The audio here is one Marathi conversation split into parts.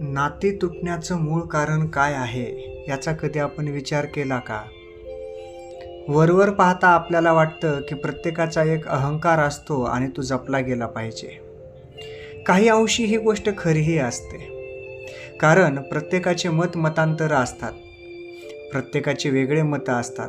नाती तुटण्याचं मूळ कारण काय आहे याचा कधी आपण विचार केला का? वरवर पाहता आपल्याला वाटतं की प्रत्येकाचा एक अहंकार असतो आणि तो जपला गेला पाहिजे. काही अंशी ही गोष्ट खरीही असते. कारण प्रत्येकाचे मत मतांतरं असतात. प्रत्येकाचे वेगळे मतं असतात.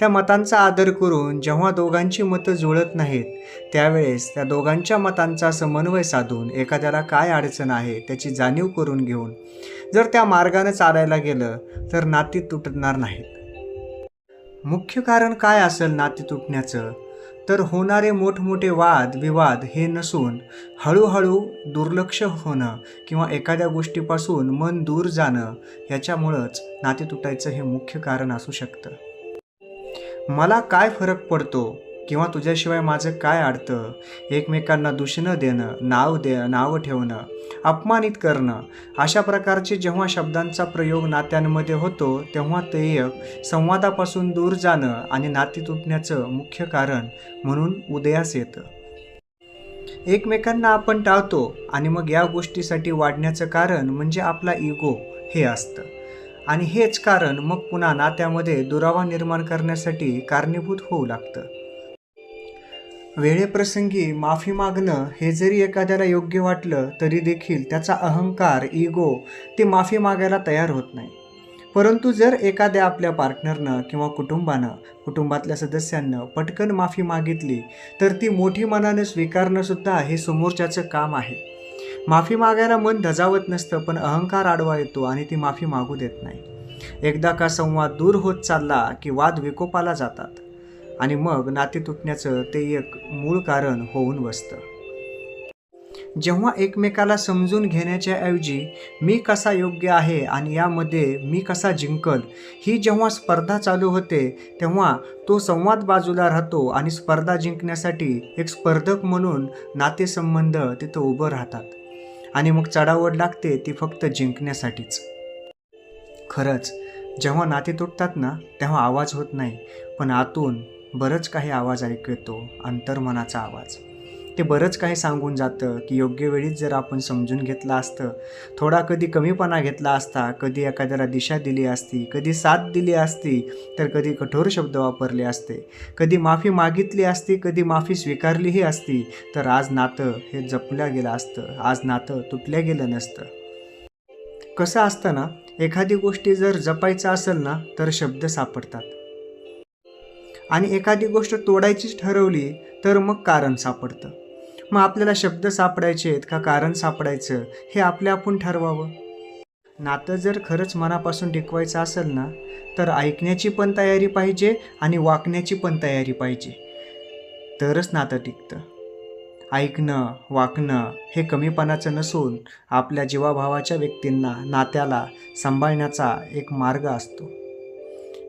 त्या मतांचा आदर करून जेव्हा दोघांची मतं जुळत नाहीत त्यावेळेस त्या दोघांच्या मतांचा समन्वय साधून एखाद्याला काय अडचण आहे त्याची जाणीव करून घेऊन जर त्या मार्गाने चालायला गेलं तर नाती तुटणार नाहीत. मुख्य कारण काय असेल नाती तुटण्याचं? तर होणारे मोठमोठे वाद विवाद हे नसून हळूहळू दुर्लक्ष होणं किंवा एखाद्या गोष्टीपासून मन दूर जाणं याच्यामुळंच नाते तुटायचं हे मुख्य कारण असू शकतं. मला काय फरक पडतो किंवा तुझ्याशिवाय माझं काय अडतं? एकमेकांना दुषणं देणं नाव दे नावं ठेवणं अपमानित करणं अशा प्रकारचे जेव्हा शब्दांचा प्रयोग नात्यांमध्ये होतो तेव्हा ते एक संवादापासून दूर जाणं आणि नाती तुटण्याचं मुख्य कारण म्हणून उदयास येतं. एकमेकांना आपण टाळतो आणि मग या गोष्टीसाठी वाढण्याचं कारण म्हणजे आपला इगो हे असतं. आणि हेच कारण मग पुन्हा नात्यामध्ये दुरावा निर्माण करण्यासाठी कारणीभूत होऊ लागतं. वेळेप्रसंगी माफी मागणं हे जरी एखाद्याला योग्य वाटलं तरी देखील त्याचा अहंकार इगो ते माफी मागायला तयार होत नाही. परंतु जर एखाद्या आपल्या पार्टनरनं किंवा कुटुंबानं कुटुंबातल्या सदस्यांनं पटकन माफी मागितली तर ती मोठी मनानं स्वीकारणंसुद्धा हे समोरच्याचं काम आहे. माफी मागायला मन धजावत नसतं पण अहंकार आडवा येतो आणि ती माफी मागू देत नाही. एकदा का संवाद दूर होत चालला की वाद विकोपाला जातात आणि मग नाते तुटण्याचं ते एक मूळ कारण होऊन बसतं. जेव्हा एकमेकाला समजून घेण्याच्या ऐवजी मी कसा योग्य आहे आणि यामध्ये मी कसा जिंकल ही जेव्हा स्पर्धा चालू होते तेव्हा तो संवाद बाजूला राहतो आणि स्पर्धा जिंकण्यासाठी एक स्पर्धक म्हणून नातेसंबंध तिथं उभं राहतात. आणि मग चढावड लागते ती फक्त जिंकण्यासाठीच. खरंच जेव्हा नाते तुटतात ना तेव्हा आवाज होत नाही पण आतून बरंच काही आवाज ऐकू येतो अंतर्मनाचा आवाज. ते बरंच काही सांगून जातं की योग्य वेळीच जर आपण समजून घेतलं असतं थोडा कधी कमीपणा घेतला असता कधी एखाद्याला दिशा दिली असती कधी साथ दिली असती तर कधी कठोर शब्द वापरले असते कधी माफी मागितली असती कधी माफी स्वीकारलीही असती तर आज नातं हे जपलं गेलं असतं आज नातं तुटलं गेलं नसतं. कसं असतं ना एखादी गोष्टी जर जपायचं असेल ना तर शब्द सापडतात. आणि एखादी गोष्ट तोडायचीच ठरवली तर मग कारण सापडतं. मग आपल्याला शब्द सापडायचे आहेत का कारण सापडायचं हे आपल्या आपण ठरवावं. नातं जर खरंच मनापासून टिकवायचं असेल ना तर ऐकण्याची पण तयारी पाहिजे आणि वाकण्याची पण तयारी पाहिजे. तरच नातं टिकतं. ऐकणं वाकणं हे कमीपणाचं नसून आपल्या जीवाभावाच्या व्यक्तींना नात्याला सांभाळण्याचा एक मार्ग असतो.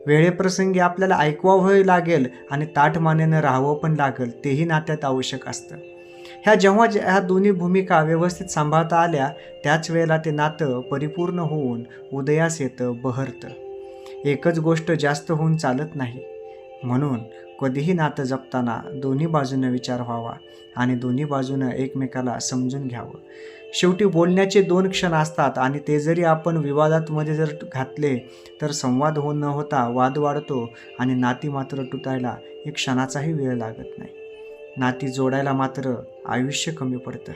वेळेप्रसंगी आपल्याला ऐकवावं लागेल आणि ताठ मानेनं राहावं पण लागेल तेही नात्यात आवश्यक असतं. ह्या जेव्हा ह्या दोन्ही भूमिका व्यवस्थित सांभाळता आल्या त्याच वेळेला ते नातं परिपूर्ण होऊन उदयास येतं बहरतं. एकच गोष्ट जास्त होऊन चालत नाही. म्हणून कधीही नातं जपताना दोन्ही बाजूनं विचार व्हावा आणि दोन्ही बाजूनं एकमेकाला समजून घ्यावं. शेवटी बोलण्याचे दोन क्षण असतात आणि ते जरी आपण विवादातमध्ये जर घातले तर संवाद हो न होता वाद वाढतो आणि नाती मात्र तुटायला एक क्षणाचाही वेळ लागत नाही. नाती जोडायला मात्र आयुष्य कमी पडतं.